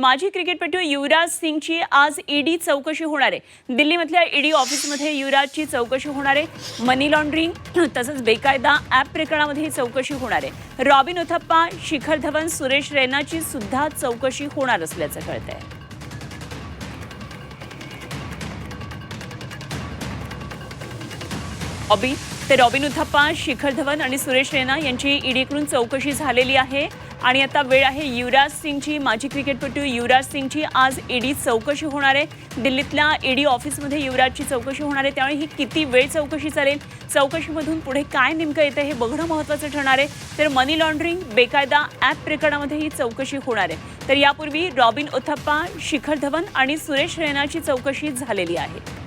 माजी क्रिकेटपटू युवराज सिंगची आज ईडी चौकशी होणार आहे. दिल्लीमधल्या ईडी ऑफिसमध्ये युवराजची चौकशी होणार आहे. मनी लॉन्ड्रिंग तसंच बेकायदा ॲप प्रकरणामध्ये ही चौकशी होणार आहे. रॉबिन उथप्पा शिखर धवन सुरेश रैनाची सुद्धा चौकशी होणार असल्याचं कळतंय. रॉबिन ते रॉबिन उथप्पा शिखर धवन आणि सुरेश रैना यांची ईडीकडून चौकशी झालेली आहे. आणि आता वेळ आहे युवराज सिंगची. माजी क्रिकेटपटू युवराज सिंगची आज ईडी चौकशी होणार आहे. दिल्लीतल्या ईडी ऑफिसमध्ये युवराजची चौकशी होणार आहे. त्यामुळे ही किती वेळ चौकशी चालेल? चौकशीमधून पुढे काय नेमकं येतं हे बघणं महत्त्वाचं ठरणार आहे. तर मनी लॉन्ड्रिंग बेकायदा ॲप प्रकरणामध्ये ही चौकशी होणार आहे. तर यापूर्वी रॉबिन उथप्पा शिखर धवन आणि सुरेश रैनाची चौकशी झालेली आहे.